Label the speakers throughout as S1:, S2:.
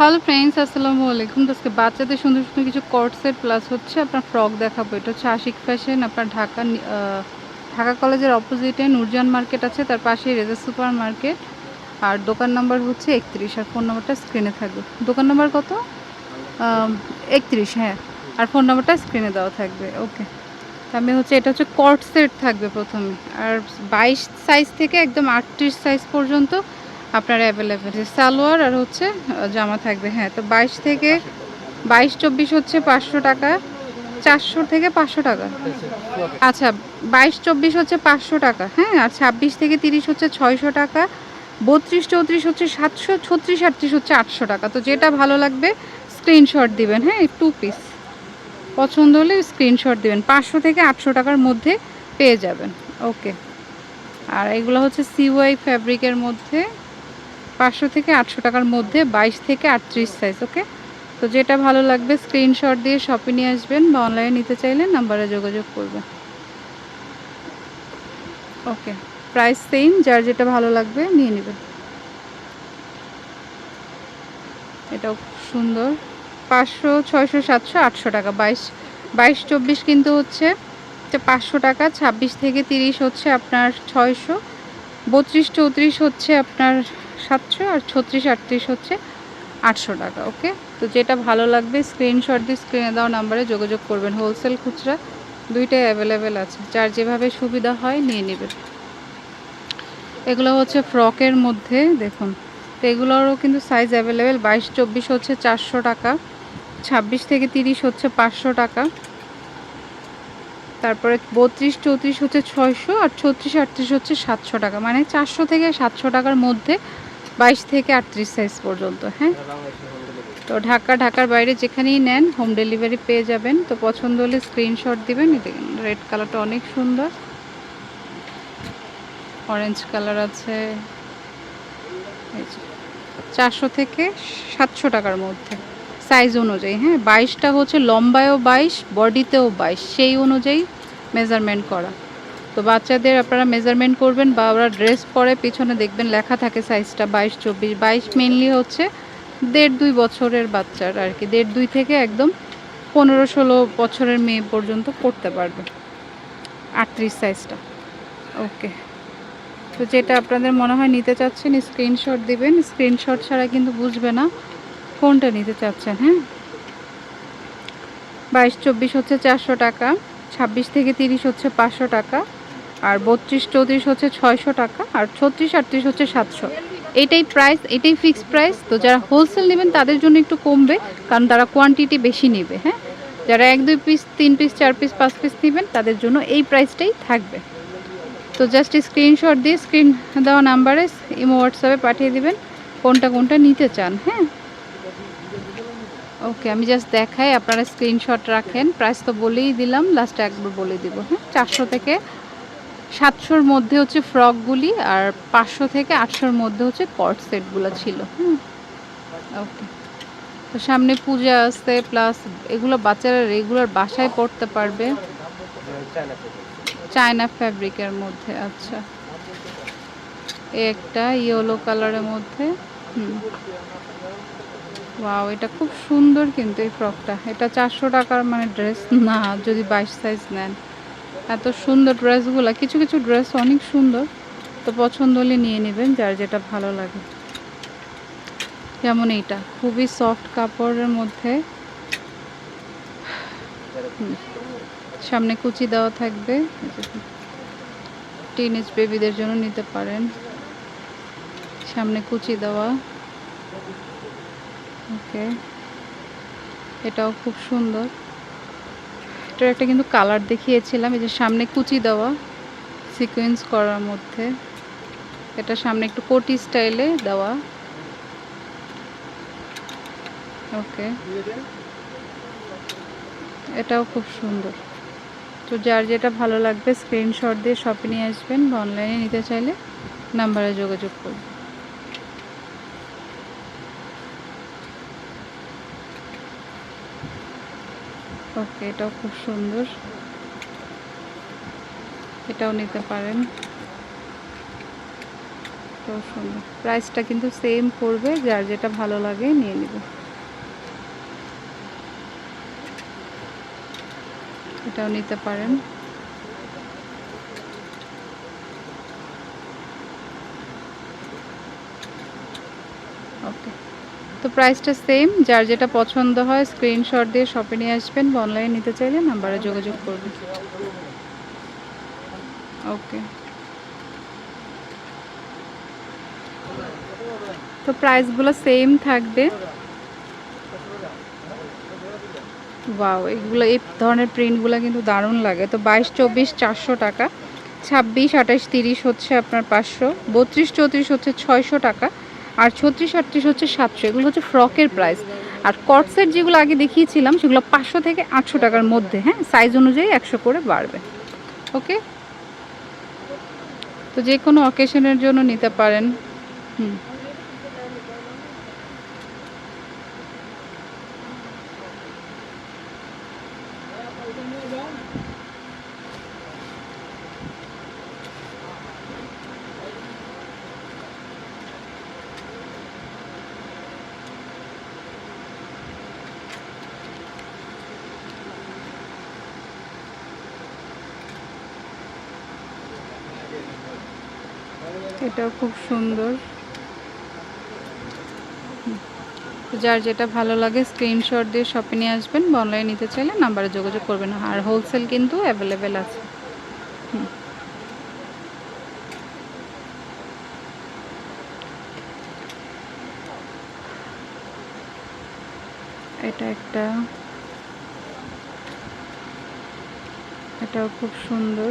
S1: Hello friends আসসালামু আলাইকুম। আজকে বাচ্চাদের সুন্দর সুন্দর কিছু কট সেট প্লাস হচ্ছে। আপনার ফ্রক দেখাবো। এটা হচ্ছে আশিক ফ্যাশন আপনার ঢাকা ঢাকা কলেজের অপোজিটে নূরজান মার্কেট আছে। তার পাশেই রেজা সুপার মার্কেট আর দোকান নাম্বার হচ্ছে একত্রিশ। আর ফোন নাম্বারটা স্ক্রিনে থাকবে। দোকান নাম্বার কত? একত্রিশ হ্যাঁ। আর ফোন নাম্বারটা স্ক্রিনে দেওয়া থাকবে। ওকে আমি হচ্ছে এটা হচ্ছে কট সেট থাকবে প্রথমে। আর বাইশ সাইজ থেকে একদম আটত্রিশ সাইজ পর্যন্ত আপনার অ্যাভেলেবেল সালোয়ার আর হচ্ছে জামা থাকবে। হ্যাঁ তো বাইশ থেকে বাইশ, চব্বিশ হচ্ছে পাঁচশো টাকা, চারশো থেকে পাঁচশো টাকা। আচ্ছা বাইশ, চব্বিশ হচ্ছে পাঁচশো টাকা। হ্যাঁ আর ছাব্বিশ থেকে তিরিশ হচ্ছে ছয়শো টাকা। বত্রিশ, চৌত্রিশ হচ্ছে সাতশো, ছত্রিশ, আটত্রিশ হচ্ছে আটশো টাকা। তো যেটা ভালো লাগবে স্ক্রিনশট দিবেন। হ্যাঁ টু পিস পছন্দ হলে স্ক্রিনশট দিবেন। পাঁচশো থেকে আটশো টাকার মধ্যে পেয়ে যাবেন। ওকে আর এগুলো হচ্ছে সিওয়াই ফ্যাব্রিকের মধ্যে। পাঁচশো থেকে আটশো টাকার মধ্যে বাইশ থেকে আটত্রিশ সাইজ ওকে তো যেটা ভালো লাগবে স্ক্রিনশট দিয়ে শপে নিয়ে আসবেন বা অনলাইনে নিতে চাইলে নাম্বারে যোগাযোগ করবেন। ওকে প্রাইস সেম যার যেটা ভালো লাগবে নিয়ে নেবেন। এটাও সুন্দর। পাঁচশো, ছয়শো, সাতশো, আটশো টাকা। বাইশ বাইশ, চব্বিশ কিন্তু হচ্ছে পাঁচশো টাকা, ছাব্বিশ থেকে তিরিশ হচ্ছে আপনার ছয়শো, বত্রিশ, চৌত্রিশ হচ্ছে আপনার সাতশো আর ছত্রিশ আটত্রিশ হচ্ছে আটশো টাকা ওকে তো যেটা ভালো লাগবে স্ক্রিনশট দিয়ে স্ক্রিনে দেওয়া নাম্বারে যোগাযোগ করবেন। হোলসেল খুচরা দুইটাই অ্যাভেলেবেল আছে। যার যেভাবে সুবিধা হয় নিয়ে নেবেন। এগুলো হচ্ছে ফ্রকের মধ্যে, দেখুন। তো এগুলোরও কিন্তু সাইজ অ্যাভেলেবেল বাইশ, চব্বিশ হচ্ছে চারশো টাকা, ছাব্বিশ থেকে তিরিশ হচ্ছে পাঁচশো টাকা। তারপরে বত্রিশ, চৌত্রিশ হচ্ছে ছয়শো আর ছত্রিশ, আটত্রিশ হচ্ছে সাতশো টাকা। মানে চারশো থেকে সাতশো টাকার মধ্যে বাইশ থেকে আটত্রিশ সাইজ পর্যন্ত হ্যাঁ? তো ঢাকা, ঢাকার বাইরে যেখানেই নেন হোম ডেলিভারি পেয়ে যাবেন। তো পছন্দ হলে স্ক্রিনশট দিবেন। রেড কালারটা অনেক সুন্দর। অরেঞ্জ কালার আছে। চারশো থেকে সাতশো টাকার মধ্যে। সাইজ অনুযায়ী হ্যাঁ? বাইশটা হচ্ছে লম্বায়ও বাইশ, বডিতেও বাইশ, সেই অনুযায়ী মেজারমেন্ট করা। তো বাচ্চাদের আপনারা মেজারমেন্ট করবেন বা ওরা ড্রেস পরে পিছনে দেখবেন লেখা থাকে সাইজটা বাইশ, চব্বিশ, বাইশ মেনলি হচ্ছে দেড় দুই বছরের বাচ্চার আর কি। দেড় দুই থেকে একদম পনেরো ষোলো বছরের মেয়ে পর্যন্ত পড়তে পারবে। আটত্রিশ সাইজটা ওকে। তো যেটা আপনাদের মনে হয় নিতে চাচ্ছেন স্ক্রিনশট দিবেন। স্ক্রিনশট ছাড়া কিন্তু বুঝবে না। কোনটা নিতে চাচ্ছেন হ্যাঁ? বাইশ, চব্বিশ হচ্ছে চারশো টাকা, ছাব্বিশ থেকে তিরিশ হচ্ছে পাঁচশো টাকা, আর বত্রিশ, চৌত্রিশ হচ্ছে ছয়শো টাকা, আর ছত্রিশ, আটত্রিশ হচ্ছে সাতশো। এইটাই প্রাইস এটাই ফিক্সড প্রাইস তো যারা হোলসেল নেবেন তাদের জন্য একটু কমবে, কারণ তারা কোয়ান্টিটি বেশি নেবে হ্যাঁ? যারা এক, দুই পিস তিন পিস চার পিস পাঁচ পিস নেবেন, তাদের জন্য এই প্রাইসটাই থাকবে। তো জাস্ট স্ক্রিনশট দিয়ে স্ক্রিন দেওয়া নাম্বারে ইমো হোয়াটসঅ্যাপে পাঠিয়ে দিবেন, কোনটা কোনটা নিতে চান হ্যাঁ? ওকে আমি জাস্ট দেখাই, আপনারা স্ক্রিনশট রাখেন। প্রাইস তো বলেই দিলাম লাস্টে একবার বলে দিব হ্যাঁ? চারশো থেকে সাতশোর মধ্যে হচ্ছে ফ্রকগুলি আর পাঁচশো থেকে আটশোর মধ্যে হচ্ছে কট সেটগুলো ছিল, হুম? ওকে তো সামনে পূজা আসছে প্লাস এগুলো বাচ্চারা রেগুলার বাসায় পড়তে পারবে। চায়না ফ্যাব্রিকের মধ্যে আচ্ছা। একটা ইয়েলো কালারের মধ্যে, হুম। ওয়াও এটা খুব সুন্দর কিন্তু এই ফ্রকটা এটা চারশো টাকার মানে ড্রেস না, যদি বাইশ সাইজ নেন। এত সুন্দর ড্রেসগুলো কিছু কিছু ড্রেস অনেক সুন্দর। তো পছন্দ হলে নিয়ে নেবেন, যার যেটা ভালো লাগে। যেমন এইটা, খুবই সফট কাপড়ের মধ্যে। সামনে কুচি দেওয়া থাকবে। টিনেজ বেবিদের জন্য নিতে পারেন। সামনে কুচি দেওয়া। ওকে এটাও খুব সুন্দর। এটার একটা কিন্তু কালার দেখিয়েছিলাম, এই যে সামনে কুচি দেওয়া সিকোয়েন্স করার মধ্যে। এটা সামনে একটু কোটি স্টাইলে দেওয়া। ওকে এটাও খুব সুন্দর। তো যার যেটা ভালো লাগবে স্ক্রিনশট দিয়ে শপে নিয়ে আসবেন বা অনলাইনে নিতে চাইলে নাম্বারে যোগাযোগ করবেন। ওকে, এটাও খুব সুন্দর। এটাও নিতে পারেন। এটাও সুন্দর। প্রাইসটা কিন্তু সেম পড়বে, যার যেটা ভালো লাগে নিয়ে নেবে। এটাও নিতে পারেন। ওকে। তো প্রাইসটা সেম যার যেটা পছন্দ হয় স্ক্রিনশট দিয়ে শপে নিয়ে আসবেন বা অনলাইনে নিতে চাইলে নাম্বারে যোগাযোগ করবেন। ওকে তো প্রাইসগুলো সেম থাকবে। ওয়াও এগুলো, এই ধরনের প্রিন্টগুলো কিন্তু দারুণ লাগে। তো বাইশ, চব্বিশ, চারশো টাকা, ছাব্বিশ, আঠাশ, তিরিশ হচ্ছে আপনার পাঁচশো, বত্রিশ, চৌত্রিশ হচ্ছে ছয়শো টাকা। আর ছত্রিশ আটত্রিশ হচ্ছে সাতশো, এগুলো হচ্ছে ফ্রকের প্রাইস আর কটসেট যেগুলো আগে দেখিয়েছিলাম, সেগুলো পাঁচশো থেকে আটশো টাকার মধ্যে হ্যাঁ? সাইজ অনুযায়ী একশো করে বাড়বে। ওকে তো যে কোনো অকেশনের জন্য নিতে পারেন। হুম। এটাও খুব সুন্দর। যার যেটা ভালো লাগে স্ক্রিনশট দিয়ে শপে নিয়ে আসবেন বা অনলাইনে নিতে চাইলে নাম্বারে যোগাযোগ করবেন আর হোলসেল কিন্তু অ্যাভেলেবেল আছে। এটা একটা এটাও খুব সুন্দর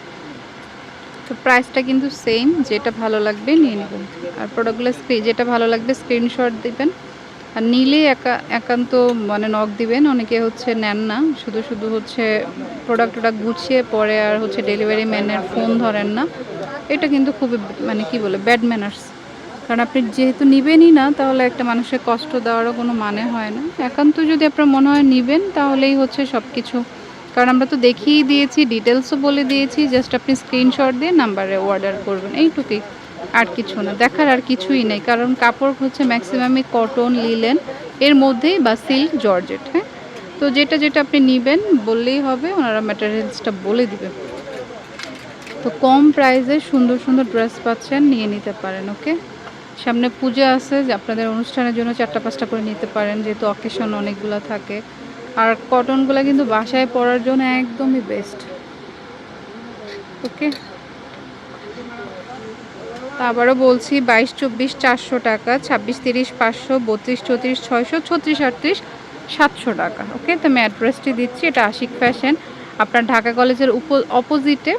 S1: তো প্রাইসটা কিন্তু সেম যেটা ভালো লাগবে নিয়ে নেবেন। আর প্রোডাক্টগুলো যেটা ভালো লাগবে স্ক্রিনশট দিবেন। আর নিলে একা, একান্ত মানে নখ দিবেন, অনেকে হচ্ছে নেন না। শুধু শুধু হচ্ছে প্রোডাক্ট প্রোডাক্টটা গুছিয়ে পরে আর হচ্ছে ডেলিভারি ম্যানের ফোন ধরেন না। এটা কিন্তু খুবই মানে কি বলে ব্যাড ম্যানার্স কারণ আপনি যেহেতু নিবেনই না, তাহলে একটা মানুষের কষ্ট দেওয়ারও কোনো মানে হয় না। একান্ত যদি আপনার মনে হয় নিবেন, তাহলেই হচ্ছে সব কিছু কারণ আমরা তো দেখিয়ে দিয়েছি ডিটেলসও বলে দিয়েছি জাস্ট আপনি স্ক্রিনশট দিয়ে নাম্বারে অর্ডার করবেন, এইটুকুই। আর কিছু না, দেখার আর কিছুই নেই, কারণ কাপড় হচ্ছে ম্যাক্সিমামই কটন লিলেন এর মধ্যেই বা সিল্ক জর্জেট হ্যাঁ? তো যেটা যেটা আপনি নেবেন, বললেই হবে, ওনারা ম্যাটেরিয়ালসটা বলে দিবে। তো কম প্রাইসে সুন্দর সুন্দর ড্রেস পাচ্ছেন, নিয়ে নিতে পারেন ওকে সামনে পূজা আছে, যে আপনাদের অনুষ্ঠানের জন্য চারটা পাঁচটা করে নিতে পারেন, যেহেতু অকেশন অনেকগুলো থাকে। আর কটনগুলো কিন্তু বাসায় পরার জন্য একদমই বেস্ট ওকে আবারও বলছি, বাইশ, চব্বিশ, চারশো টাকা, ছাব্বিশ, তিরিশ, পাঁচশো, বত্রিশ, চৌত্রিশ, ছয়শো, ছত্রিশ, আটত্রিশ, সাতশো টাকা। ওকে তো আমি অ্যাড্রেসটি দিচ্ছি, এটা আশিক ফ্যাশন আপনার ঢাকা কলেজের উপ অপোজিটে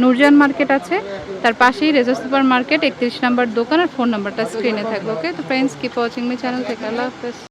S1: নুরজান মার্কেট আছে। তার পাশেই রেজা সুপার মার্কেট একত্রিশ নাম্বার দোকান, আর ফোন নাম্বারটা স্ক্রিনে থাকবে। ওকে তো friends keep watching my channel থেকে আল্লাহ হাফেজ।